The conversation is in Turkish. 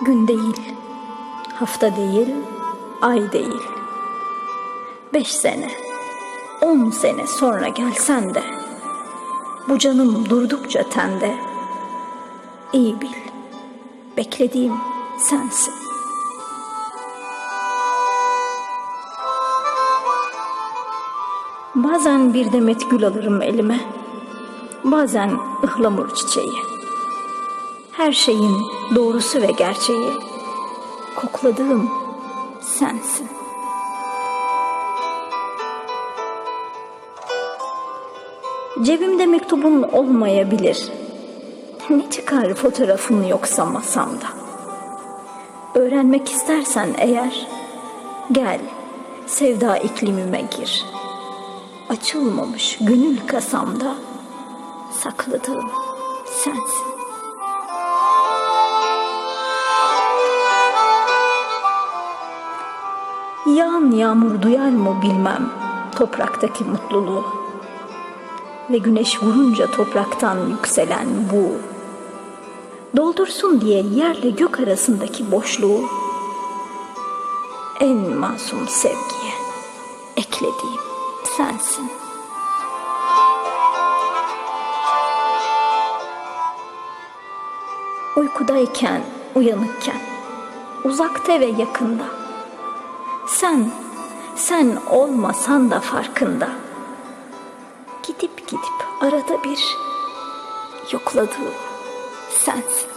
Gün değil, hafta değil, ay değil. Beş sene, on sene sonra gelsen de, bu canım durdukça tende, iyi bil, beklediğim sensin. Bazen bir demet gül alırım elime, bazen ıhlamur çiçeği. Her şeyin doğrusu ve gerçeği kokladığım sensin. Cebimde mektubun olmayabilir. Ne çıkar fotoğrafın yoksa masamda. Öğrenmek istersen eğer gel sevda iklimime gir. Açılmamış gönül kasamda sakladığım sensin. Yağan yağmur duyar mı bilmem topraktaki mutluluğu. Ve güneş vurunca topraktan yükselen bu. Doldursun diye yerle gök arasındaki boşluğu. En masum sevgiye eklediğim sensin. Uykudayken, uyanıkken, uzakta ve yakında. Sen, sen olmasan da farkında. Gidip gidip arada bir yokladığım sensin.